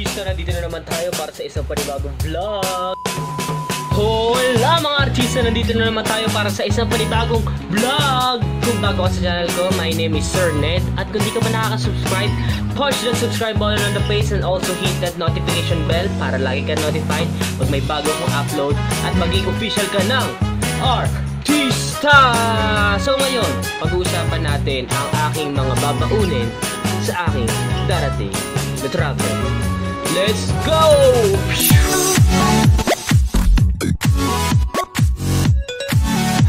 artista, nandito na naman tayo para sa isang panibagong vlog. Hola mga artista, nandito na naman tayo para sa isang panibagong vlog. Kung bago ka sa channel ko, my name is Sir Ned. At kung di ka pa nakaka-subscribe, push the subscribe button on the page and also hit that notification bell para lagi ka notified pag may bago kong upload at maging official ka ng Artista! So ngayon, pag-uusapan natin ang aking mga babaunin sa aking darating na travel. Let's go!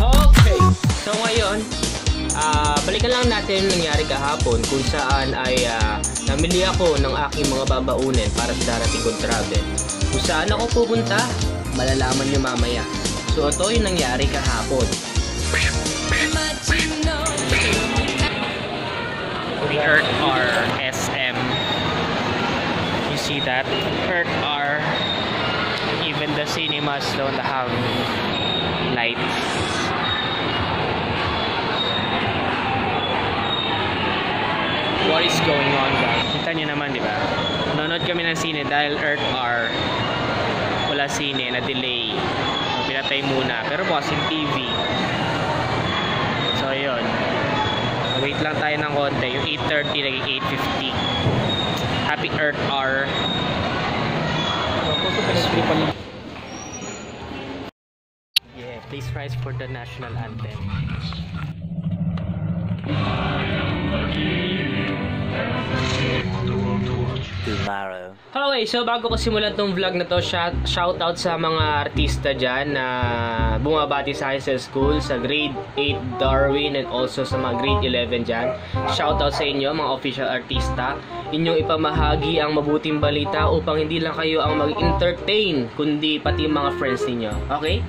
Okay, so ngayon, ah balikan lang natin yung nangyari kahapon kung saan ay ah, namili ako ng aking mga babaunin para sa darating kong travel. Kung saan ako pupunta, malalaman nyo mamaya. So ito yung nangyari kahapon. The Earth R SM. You see that? Earth R. Even the cinemas don't have lights. What is going on guys? Kita nyo naman, di ba? Nanonood kami ng sine dahil Earth R. Wala sine, na-delay. Pinatay muna. Pero bukas yung TV. So, yun. Wait lang tayo ng konti. Yung 8.30 naging 8.50. Happy Earth R. Yeah, please rise for the national anthem. Tomorrow. Okay, so bago ko simulan tong vlog na to, shout, shout out sa mga artista dyan na bumabati sa akin sa school, sa grade 8 Darwin and also sa mga grade 11 dyan. Shout out sa inyo, mga official artista. Inyong ipamahagi ang mabuting balita upang hindi lang kayo ang mag-entertain, kundi pati mga friends ninyo. Okay?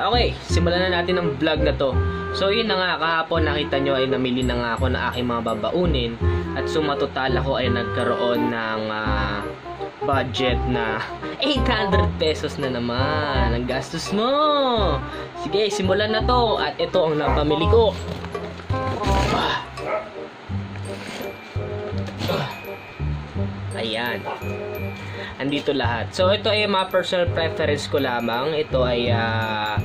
Okay, simulan na natin ang vlog na to. So yun na nga, kahapon nakita nyo ay namili na nga ako ng aking mga babaunin at sumatotal ako ay nagkaroon ng ah, budget na 800 pesos na naman ang gastos mo. Sige, simulan na to at ito ang napamili ko. Ah. Ah. Ayan. Andito lahat. So, ito ay mga personal preference ko lamang. Ito ay ah,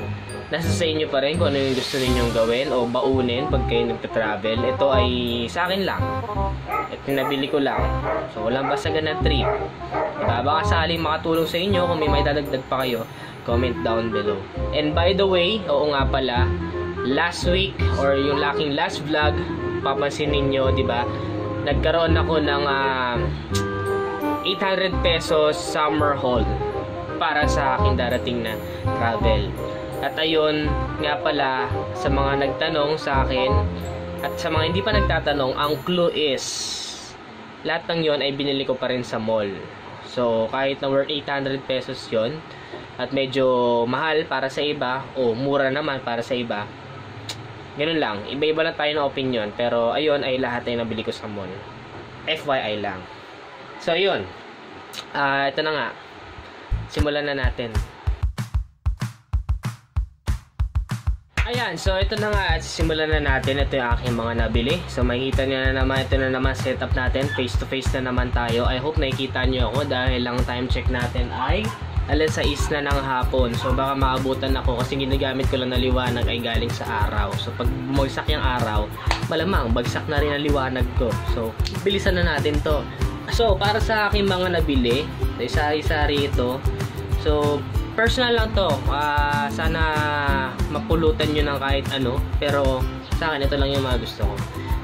nasa sa inyo pa rin kung ano yung gusto ninyong gawin o baunin pag kayo nagta-travel. Ito ay sa akin lang. At pinabili ko lang. So, walang basagan na trip. Diba? Baka sakaling makatulong sa inyo kung may may dadagdag pa kayo, comment down below. And by the way, oo nga pala, last week or yung laking last vlog, papansin ninyo, di ba? Nagkaroon ako ng ah, 800 pesos summer haul para sa aking darating na travel. At ayun, nga pala, sa mga nagtanong sa akin, at sa mga hindi pa nagtatanong, ang clue is, lahat ng yon ay binili ko pa rin sa mall. So, kahit na worth 800 pesos yon at medyo mahal para sa iba, o mura naman para sa iba, ganun lang. Iba-iba lang tayo ng opinion, pero ayun ay lahat ay nabili ko sa mall. FYI lang. So, yun. Ah, ito na nga. Simulan na natin. Ayan, so ito na nga at simulan na natin. Ito yung aking mga nabili. So makikita nyo na naman, ito na naman setup natin. Face to face na naman tayo. I hope nakikita nyo ako dahil lang time check natin ay alas 6 na ng hapon. So baka maabutan ako kasi ginagamit ko lang na liwanag ay galing sa araw. So pag bumagsak yung araw, malamang bagsak na rin ang liwanag ko. So bilisan na natin to. So para sa aking mga nabili, isa-isari ito. So personal lang to. Ah, sana mapulutan nyo ng kahit ano. Pero sa akin, ito lang yung mga gusto ko.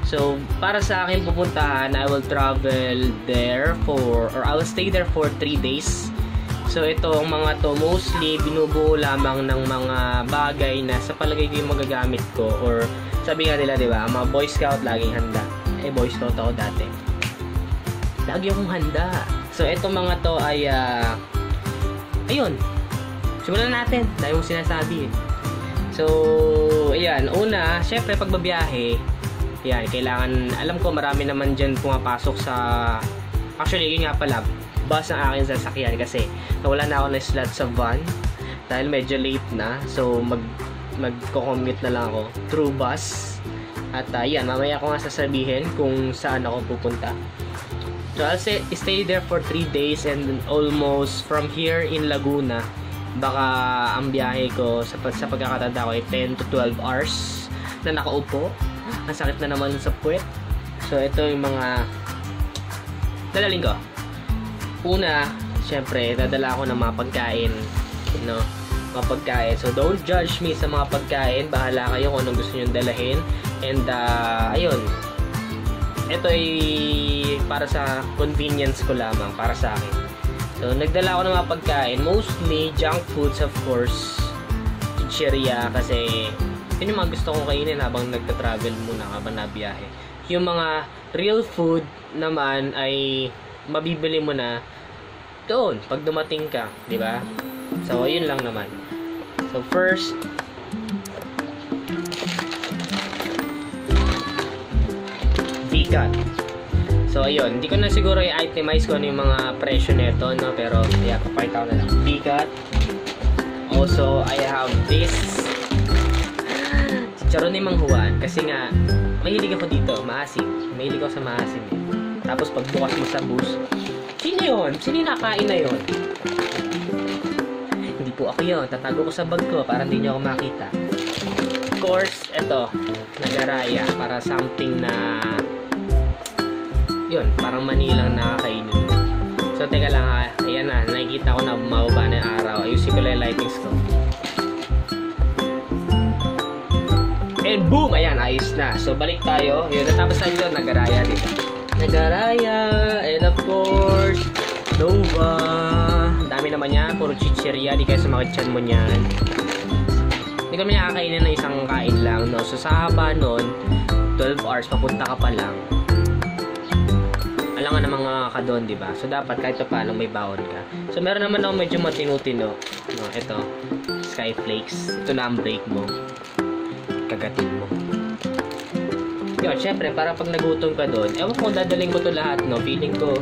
So, para sa akin pupuntahan, I will travel there for, or I will stay there for 3 days. So, itong mga to, mostly binubuo lamang ng mga bagay na sa palagay ko yung magagamit ko. Or, sabi nga nila, di ba, mga Boy Scout laging handa. Eh, Boy Scout ako dati. Lagi akong handa. So, itong mga to ay, ah, ayun, simulan natin dahil yung sinasabi eh. So, ayan, una, syempre pagbabiyahe, yan, kailangan, alam ko marami naman dyan pumapasok sa, actually, yun nga pala, bus ang aking sasakyan kasi nawala na ako ng slot sa van dahil medyo late na. So, mag, magko-commute na lang ako through bus. At uh, mamaya ko nga sasabihin kung saan ako pupunta. So I'll say, stay there for 3 days and almost from here in Laguna, baka ang biyahe ko sa, sa pagkakatanda ko ay 10 to 12 hours na nakaupo. Ang sakit na naman sa puwet. So ito yung mga dadaling ko. Una, syempre, dadala ako ng mga pagkain. No? Mga pagkain. So don't judge me sa mga pagkain. Bahala kayo kung anong gusto nyo dalahin. And uh, ayun, ito ay para sa convenience ko lamang, para sa akin. So, nagdala ako ng mga pagkain, mostly junk foods of course, chicheria kasi yun yung mga gusto kong kainin habang nagta-travel muna habang nabiyahe. Yung mga real food naman ay mabibili mo na doon pag dumating ka, di ba? So, yun lang naman. So, first, vegan. So, ayun. Hindi ko na siguro i-itemize kung ano yung mga presyo nito, no? Pero, yeah, papakita ko na lang. Vegan. Also, I have this chicharon ni Mang Juan. Kasi nga, mahilig ako dito. Maasim. Mahilig ako sa maasim. Eh. Tapos, pagbukas mo sa bus, sino yun? Sino nakain na yun? Hindi po ako yun. Tatago ko sa bag ko para hindi nyo ako makita. Of course, eto, nagaraya para something na yun, parang manilang nakakainin. So, teka lang ha. Ayan na, nakikita ko na bumababa na yung araw. Ayusin ko lang yung lightings ko. And boom! Ayan, ayos na. So, balik tayo. Yun, natapos tayo doon. Nagaraya dito. Nagaraya. And of course, Nova. Dami naman niya. Puro chicheria. Di kayo sumakit mo niyan. Hindi kami nakakainin ng isang kain lang. No? So, sa haba nun, 12 hours, papunta ka pa lang doon, di ba? So, dapat kahit pa paano may baon ka. So, meron naman ako medyo matino-tino. No, ito. Skyflakes. Ito na ang break mo. Kagatin mo. Yun, syempre, para pag nagutom ka doon, ewan ko, dadaling ko to lahat, no? Feeling ko,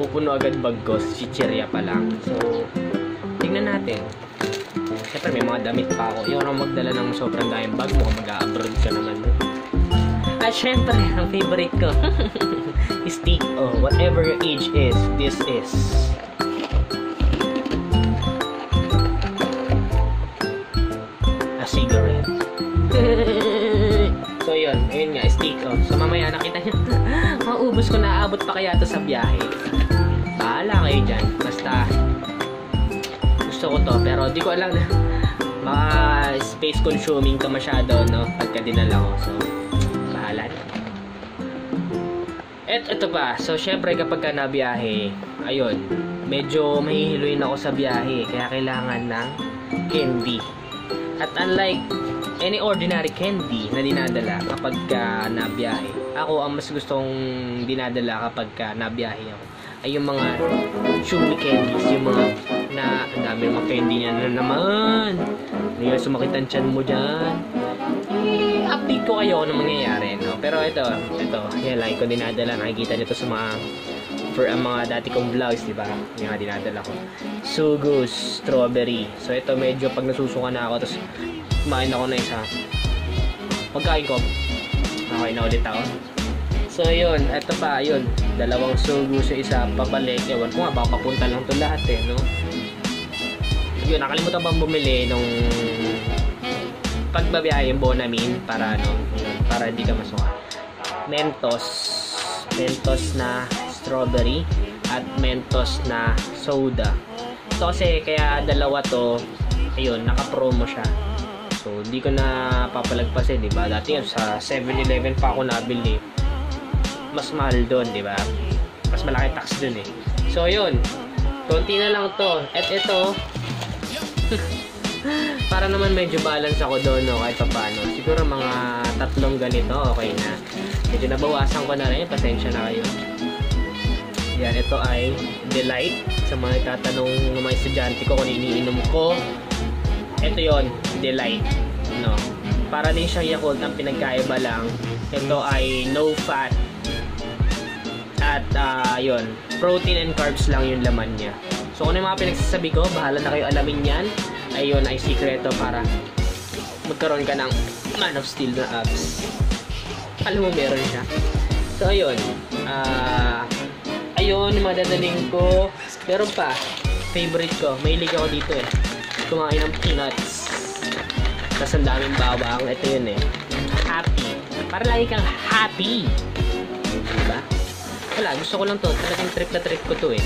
pupuno agad bag ko. Chicheria pa lang. So, tingnan natin. Syempre, may mga damit pa ako. Yung ako magdala ng sobrang daming bag mo, mag-abroad ka naman. At syempre, ang favorite ko. stick oh, whatever your age is this is. A cigarette. So yun. Ayun nga stick oh. so mamaya nakita nyo maubos ko na abot pa kaya to sa biyahe. Bahala kayo dyan. Basta gusto ko to. Pero di ko alam na. Baka space consuming to masyado no? Pagka dinala ko. So bahala na Et ito pa, so syempre kapag ka nabiyahe, ayun, medyo mahihiluin ako sa biyahe, kaya kailangan ng candy. At unlike any ordinary candy na dinadala kapag ka nabiyahe, ako ang mas gustong dinadala kapag ka nabiyahe ako, ay yung mga chewy candies, yung mga na, ang dami mga candy niya na naman. Hindi sumakit ang mo dyan eh, update ko kayo kung ano mangyayari, no? Pero ito, ito, yan lang ko dinadala. Nakikita nyo to sa mga for ang mga dati kong vlogs, di ba? Yung nga dinadala ko. Sugus, strawberry. So ito medyo pag nasusuka na ako, tapos kumain ako na isa. Pagkain ko, okay na ulit ako. So yun, ito pa, yun. Dalawang sugus sa isa, pabalik. Ewan ko nga, baka papunta lang to lahat eh, no? Yun, nakalimutan bang bumili nung pagbabiyahe Bonamin para ano, para hindi ka masuka. Mentos, Mentos na strawberry at Mentos na soda. So kasi kaya dalawa to, ayun, naka-promo siya. So hindi ko na papalagpasin, 'di ba? Dati sa 7-Eleven pa ako nabili. Mas mahal doon, 'di ba? Mas malaki tax doon eh. So yun, konti na lang to. At ito, para naman medyo balance ako doon no, kahit pa paano. Siguro mga tatlong ganito, okay na. Medyo nabawasan ko na rin, pasensya na kayo. Yan, ito ay Delight. Sa mga tatanong ng mga estudyante ko kung iniinom ko, ito yon Delight. No. Para din siyang Yakult, ang pinagkaiba lang, ito ay no fat. At uh, yun, protein and carbs lang yung laman niya. So kung ano yung mga pinagsasabi ko, bahala na kayo alamin yan ayun ay sikreto para magkaroon ka ng Man of Steel na abs. Alam mo meron siya. So ayun, uh, ayun, yung mga dadaling ko. Meron pa, favorite ko. Mahilig ako dito eh. Kumain ng peanuts. Tapos ang daming bawang. Ito yun eh. Happy. Para lagi kang happy. Diba? Wala, gusto ko lang to. Talagang trip na trip ko to eh.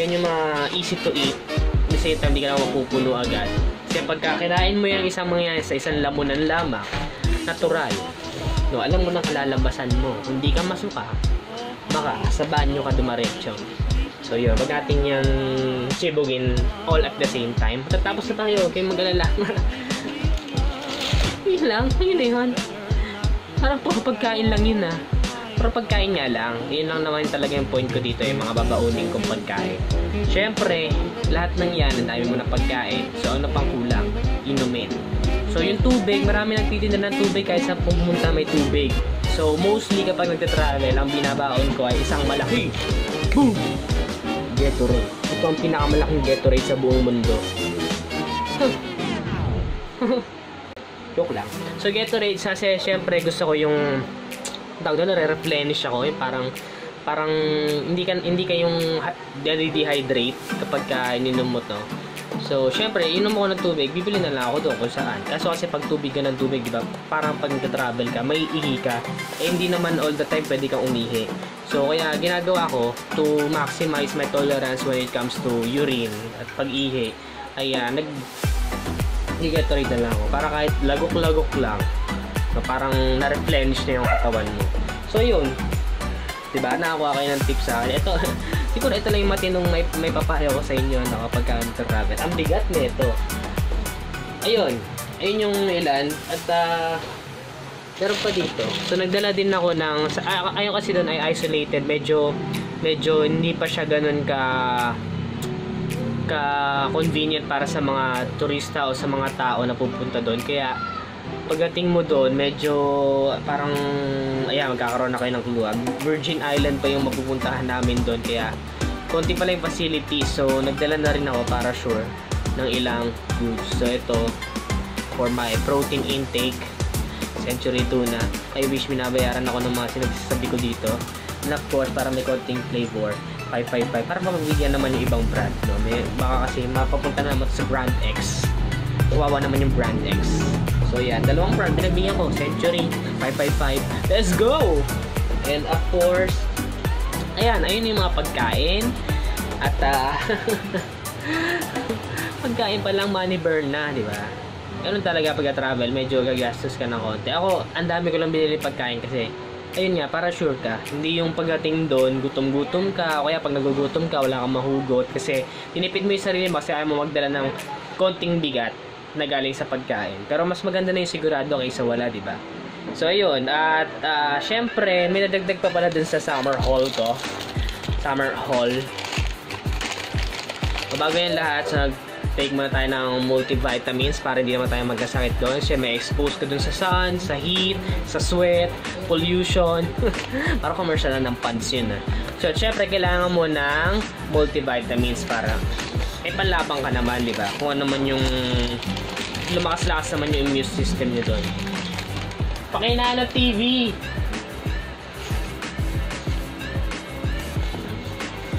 Yan yung mga easy to eat. Same time, hindi ka na mapupuno agad. Kasi pagka kinain mo yung isang mga yan sa isang lamunan lamang, natural. No, alam mo na kalalabasan mo. Kung di ka masuka, baka sa banyo ka dumaretso. So yun, wag natin yung chibugin all at the same time. Tatapos na tayo, huwag kayong mag-alala. yun lang, yun na yun. Parang puro pagkain lang yun ah. Pero pagkain nga lang, yun lang naman talaga yung point ko dito, yung mga babaunin kong pagkain. Siyempre, lahat ng yan, ang dami mo na pagkain. So ano pang kulang? Inumin. So yung tubig, marami nagtitinda ng tubig kahit sa pumunta may tubig. So mostly kapag nagte-travel, ang binabaon ko ay isang malaki. Boom! Gatorade. Ito ang pinakamalaking Gatorade sa buong mundo. Joke lang. So Gatorade, kasi syempre gusto ko yung tawag doon, nare-replenish ako, yung parang parang hindi ka hindi ka yung ha- dehydrate kapag ka ininom mo to. So, syempre, inom mo ng tubig, bibili na lang ako doon kung saan. Kaso kasi pag tubig ka ng tubig, di parang pag nagta-travel ka, may ihi ka, eh hindi naman all the time pwede kang umihi. So, kaya ginagawa ko to maximize my tolerance when it comes to urine at pag-ihi, ay ah, nag Gatorade na lang ako. Para kahit lagok-lagok lang, na parang na-replenish na yung katawan mo. So, yun. Diba? Nakakuha kayo ng tips sa akin. Ito, siguro ito lang yung matinong may, may papayo ko sa inyo na kapag ka travel. Ang bigat nito. Ayun. Ayun yung ilan. At, ah, meron pa dito. So, nagdala din ako ng, sa, ah, ayun kasi doon ay isolated. Medyo, medyo hindi pa siya ganun ka, ka convenient para sa mga turista o sa mga tao na pupunta doon. Kaya, pagdating mo doon, medyo parang, ayan, magkakaroon na kayo ng clue. Virgin Island pa yung mapupuntahan namin doon. Kaya, konti pala yung facility. So, nagdala na rin ako para sure ng ilang goods. So, ito, for my protein intake, Century Tuna. I wish minabayaran ako ng mga sinagsasabi ko dito. And of course, para may konting flavor, 555. Para mabigyan naman yung ibang brand. No? May, baka kasi mapapunta naman sa brand X. Kawawa naman yung brand X. So yan, dalawang brand pinagbigyan ko. Century, 555. Let's go! And of course, ayan, ayun yung mga pagkain. At ah, pagkain pa lang money burn na, di ba? Ganun talaga pag travel, medyo gagastos ka ng konti. Ako, ang dami ko lang binili pagkain kasi ayun nga, para sure ka. Hindi yung pagdating doon, gutom-gutom ka, o kaya pag nagugutom ka, wala kang mahugot. Kasi tinipid mo yung sarili mo kasi ayaw mo magdala ng konting bigat na galing sa pagkain. Pero mas maganda na yung sigurado kaysa wala, di ba? So, ayun. At, ah, syempre, may nadagdag pa pala dun sa summer haul ko. Summer haul. So, bago yan lahat, so, take muna tayo ng multivitamins para hindi naman tayo magkasakit doon. Kasi may expose ka dun sa sun, sa heat, sa sweat, pollution. para commercial na ng pants yun. Ah. So, syempre, kailangan mo ng multivitamins para may panlabang ka naman, di ba? Kung ano man yung lumakas-lakas naman yung immune system nyo doon. Pakinaan ng TV!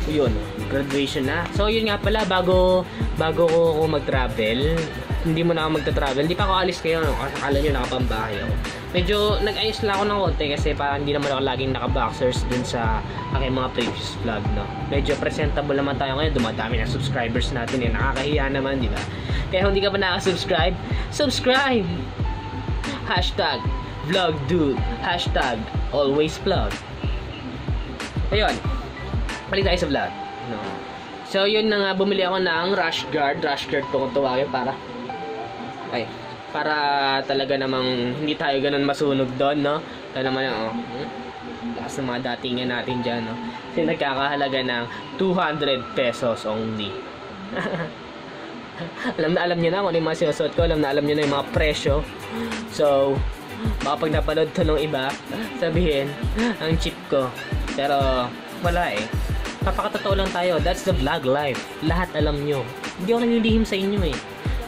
So, yun. Graduation na. So, yun nga pala, bago, bago ko, ko mag-travel, hindi mo na ako magta-travel. Hindi pa ako alis kayo. Akala nyo nakapambahay ako. Medyo nag-ayos lang ako ng konti kasi parang hindi naman ako laging naka-boxers dun sa aking mga previous vlog, no? Medyo presentable naman tayo ngayon. Dumadami na subscribers natin eh. Nakakahiya naman, di ba? Kaya kung hindi ka pa nakasubscribe, subscribe! Hashtag vlog dude. Hashtag always vlog. Ayun. Balik tayo sa vlog. No. So, yun na nga, bumili ako ng rash guard. Rash guard ko kung tawagin para ay, para talaga namang hindi tayo ganun masunog doon, no? Ito naman yung, oh, hmm? lakas ng mga datingan natin dyan, no? Kasi nagkakahalaga ng 200 pesos only. alam na alam nyo na kung ano yung mga sinusuot ko, alam na alam nyo na yung mga presyo. So, baka pag napanood to ng iba, sabihin, ang cheap ko. Pero, wala eh. Papakatotoo lang tayo. That's the vlog life. Lahat alam nyo. Hindi ako nanilihim sa inyo eh.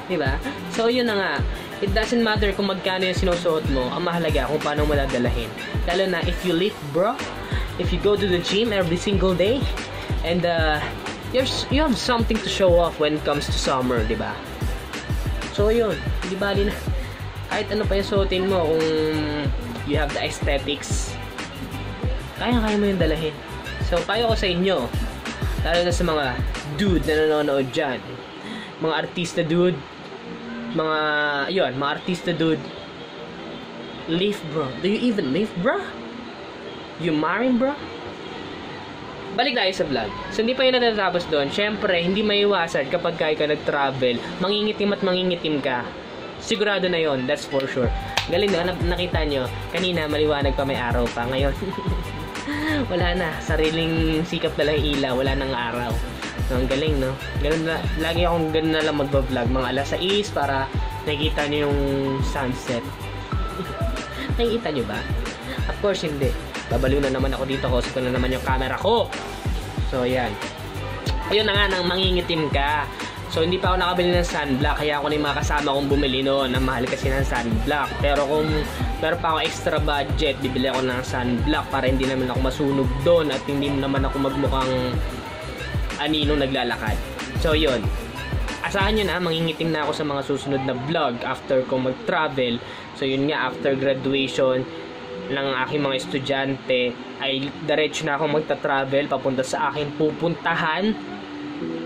Diba? So, yun na nga. It doesn't matter kung magkano yung sinusuot mo. Ang mahalaga kung paano mo dadalahin. Lalo na if you lift, bro. If you go to the gym every single day. And uh, you, have, you have something to show off when it comes to summer, di ba? So yun, hindi bali na. Kahit ano pa yung suotin mo, kung you have the aesthetics, kaya-kaya mo yung dalahin. So, payo ko sa inyo, lalo na sa mga dude na nanonood dyan, mga artista dude, mga, yun, mga artista dude, live bro. Do you even live bro? You marrying bro? Balik tayo sa vlog. So, hindi pa yun natatapos doon. Siyempre, hindi maiwasan kapag kaya ka nag-travel, mangingitim at mangingitim ka. Sigurado na yon that's for sure. Galing na, nakita nyo, kanina maliwanag pa may araw pa. Ngayon, wala na. Sariling sikap na lang ilaw, wala nang araw. So, ang galing, no? Ganun na, lagi akong ganun na lang magbablog. Mga alas 6 para nakikita nyo yung sunset. nakikita nyo ba? Of course, hindi. Babaliw na naman ako dito. Kasi ko na naman yung camera ko. So, yan. Ayun na nga, nang mangingitim ka. So, hindi pa ako nakabili ng sunblock. Kaya ako na yung mga kasama kong bumili noon. Ang mahal kasi ng sunblock. Pero kung meron pa ako extra budget, bibili ako ng sunblock para hindi naman ako masunog doon at hindi naman ako magmukhang anino naglalakad. So, yun. Asahan nyo na, mangingitim na ako sa mga susunod na vlog after ko mag-travel. So, yun nga, after graduation ng aking mga estudyante, ay diretso na ako magta-travel papunta sa aking pupuntahan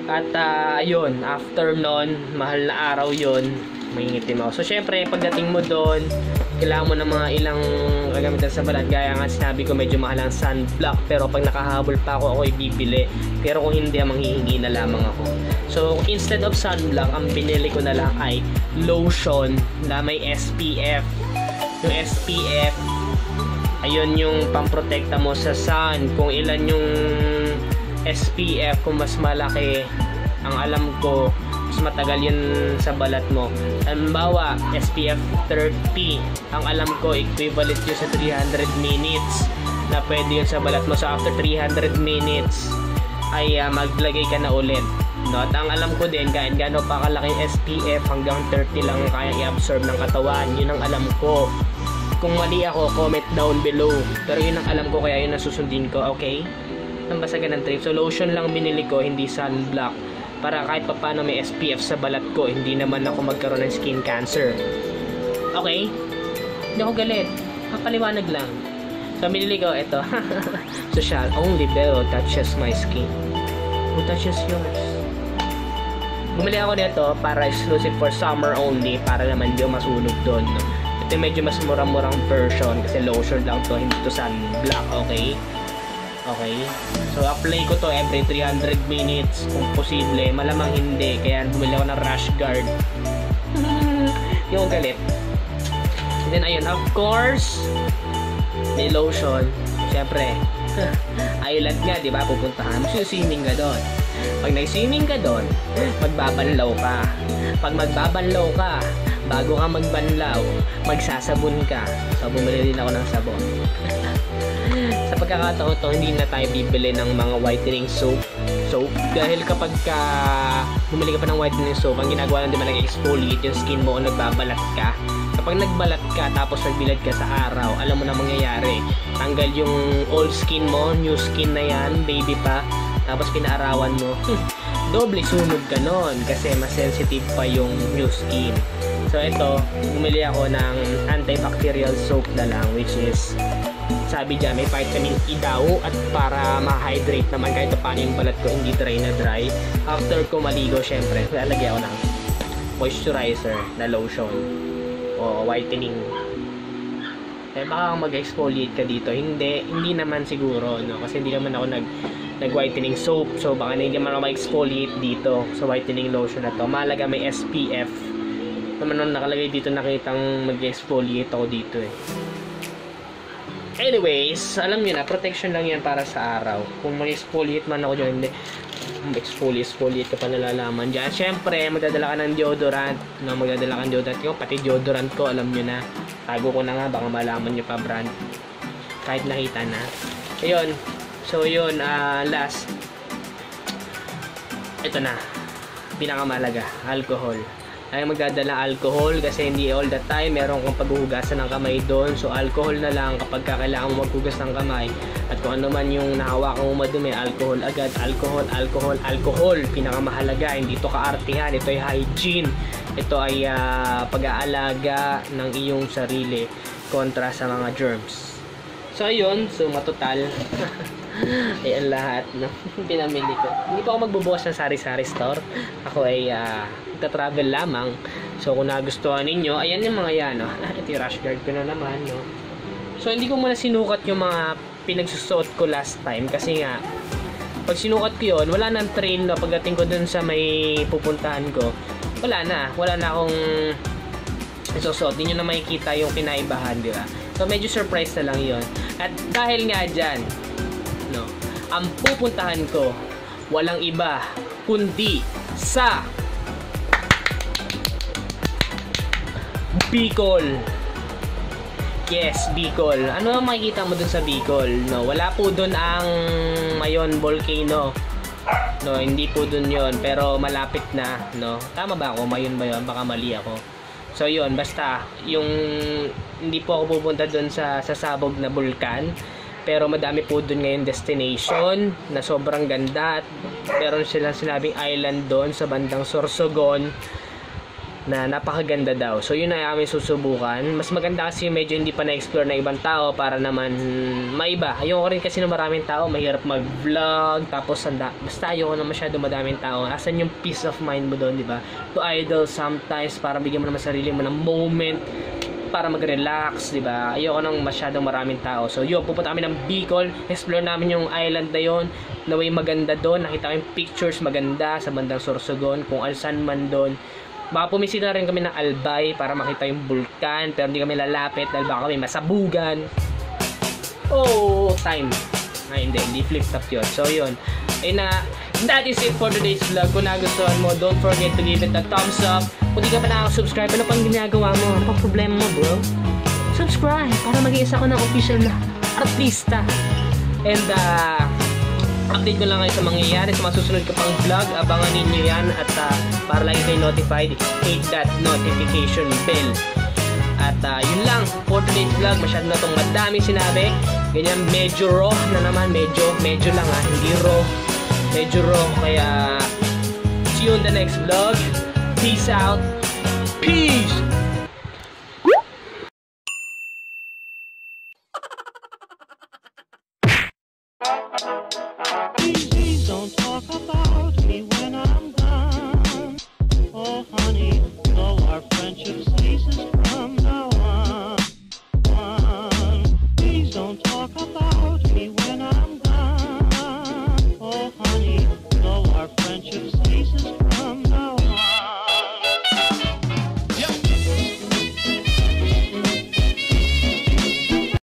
at uh, yun, after nun, mahal na araw yun, mangingitim ako. So, syempre, pagdating mo doon, kailangan mo ng mga ilang kagamitan sa balat. Gaya nga sinabi ko, medyo mahal ang sunblock. Pero pag nakahabol pa ako, ako ibibili. Pero kung hindi, manghihingi na lamang ako. So, instead of sunblock, ang binili ko na lang ay lotion na may SPF. Yung SPF, ayun yung pamprotekta mo sa sun. Kung ilan yung SPF kung mas malaki ang alam ko mas matagal yun sa balat mo. Halimbawa SPF 30 ang alam ko equivalent yun sa 300 minutes na pwede yun sa balat mo. So after 300 minutes ay uh, maglagay ka na ulit. No? at ang alam ko din kahit gaano pa kalaki SPF hanggang 30 lang kaya i-absorb ng katawan. Yun ang alam ko. Kung mali ako comment down below. Pero yun ang alam ko kaya yun ang susundin ko okay? Ng basagan ng trip. So lotion lang binili ko, hindi sunblock. Para kahit pa paano may SPF sa balat ko, hindi naman ako magkaroon ng skin cancer. Okay? Hindi ako galit. Kapaliwanag lang. So binili ko ito. Social. Only Bell touches my skin. Who touches yours? Bumili ako nito para exclusive for summer only para naman di masunog doon. No? Ito medyo mas murang-murang version kasi lotion lang to, hindi to sunblock, okay? Okay? So, apply ko to every 300 minutes kung posible. Malamang hindi. Kaya bumili ako ng rash guard. yung galit. And then, ayun. Of course, may lotion. Siyempre, island nga, di ba? Pupuntahan mo. Swimming ka doon. Pag nag-swimming ka doon, magbabanlaw ka. Pag magbabanlaw ka, bago ka magbanlaw, magsasabon ka. So, bumili din ako ng sabon. sa pagkakataon to, hindi na tayo bibili ng mga whitening soap. Soap. Dahil kapag ka bumili ka pa ng whitening soap, ang ginagawa lang man nag-exfoliate yung skin mo o nagbabalat ka. Kapag nagbalat ka tapos nagbilad ka sa araw, alam mo na mangyayari. Tanggal yung old skin mo, new skin na yan, baby pa. Tapos pinaarawan mo. Doble sunog ka nun kasi mas sensitive pa yung new skin. So ito, bumili ako ng antibacterial soap na lang which is sabi dyan may vitamin E daw at para ma-hydrate naman kahit paano yung balat ko hindi dry na dry. After ko maligo syempre lalagyan ako ng moisturizer na lotion o whitening. Eh baka mag-exfoliate ka dito. Hindi hindi naman siguro no? Kasi hindi naman ako nag nag whitening soap. So baka hindi naman ako mag-exfoliate dito sa whitening lotion na to. Malaga may SPF naman nung nakalagay dito nakitang mag-exfoliate ako dito eh Anyways, alam niyo na, protection lang yan para sa araw. Kung mag-exfoliate man ako dyan, hindi. Exfoliate, exfoliate ka pa nalalaman dyan. Siyempre, magdadala ka ng deodorant. No, magdadala ka ng deodorant ko. Pati deodorant ko, alam niyo na. Tago ko na nga, baka malaman niyo pa brand. Kahit nakita na. Ayun. So, yun, uh, last. Ito na. Pinakamalaga, alcohol. Ay magdadala alcohol kasi hindi all the time meron kang paghuhugasan ng kamay doon. So alcohol na lang kapag ka kailangan maghugas ng kamay at kung ano man yung nahawakan mo madumi, alcohol agad, alcohol, alcohol, alcohol. Pinakamahalaga, hindi ito kaartihan, ito ay hygiene. Ito ay ah, pag-aalaga ng iyong sarili kontra sa mga germs. So ayun, so matotal. Ayan lahat no? pinamili ko. Hindi pa ako magbubukas ng sari-sari store. Ako ay uh, travel lamang. So kung nagustuhan ninyo, ayan yung mga yan. No? Ito yung rash guard ko na naman. No? So hindi ko muna sinukat yung mga pinagsusuot ko last time kasi nga pag sinukat ko yun, wala nang trail na pagdating ko dun sa may pupuntahan ko. Wala na. Wala na akong isusuot. Hindi nyo na makikita yung kinaibahan, di ba? So medyo surprise na lang yon At dahil nga dyan, ang pupuntahan ko walang iba kundi sa Bicol. Yes, Bicol. Ano ang makikita mo dun sa Bicol? No, wala po dun ang Mayon Volcano. No, hindi po dun yon pero malapit na, no. Tama ba ako? Mayon ba yun? Baka mali ako. So yun, basta yung hindi po ako pupunta dun sa sasabog na bulkan pero madami po dun ngayon destination na sobrang ganda at meron silang sinabing island doon sa bandang Sorsogon na napakaganda daw. So yun ay aming susubukan. Mas maganda kasi medyo hindi pa na-explore na ibang tao para naman maiba. Ayoko rin kasi ng maraming tao, mahirap mag-vlog, tapos sanda. Basta ayoko na masyado madaming tao. Asan yung peace of mind mo doon, di ba? To idle sometimes para bigyan mo naman sarili mo ng moment para mag-relax, di ba? Ayoko nang masyadong maraming tao. So, yun, pupunta kami ng Bicol, explore namin yung island na yun, na way maganda doon, nakita kami pictures maganda sa bandang Sorsogon, kung alsan man doon. Baka pumisita rin kami ng Albay para makita yung bulkan, pero hindi kami lalapit dahil baka kami masabugan. Oh, time. Ay, hindi, hindi flip top yun. So, yun. Ayun na, that is it for today's vlog. Kung nagustuhan mo, don't forget to give it a thumbs up. Kung di ka pa nakaka-subscribe, ano pang ginagawa mo? Ano pang problema mo, bro? Subscribe para maging isa ko ng official na artista. And, uh, update ko lang kayo sa mangyayari sa mga susunod ko pang vlog. Abangan ninyo yan at uh, para lagi kayo notified, hit that notification bell. At uh, yun lang for today's vlog. Masyado na itong madaming sinabi. Ganyan, medyo raw na naman. Medyo, medyo lang ha. Hindi raw. Medyo raw. Kaya, see you in the next vlog. Peace out. Peace!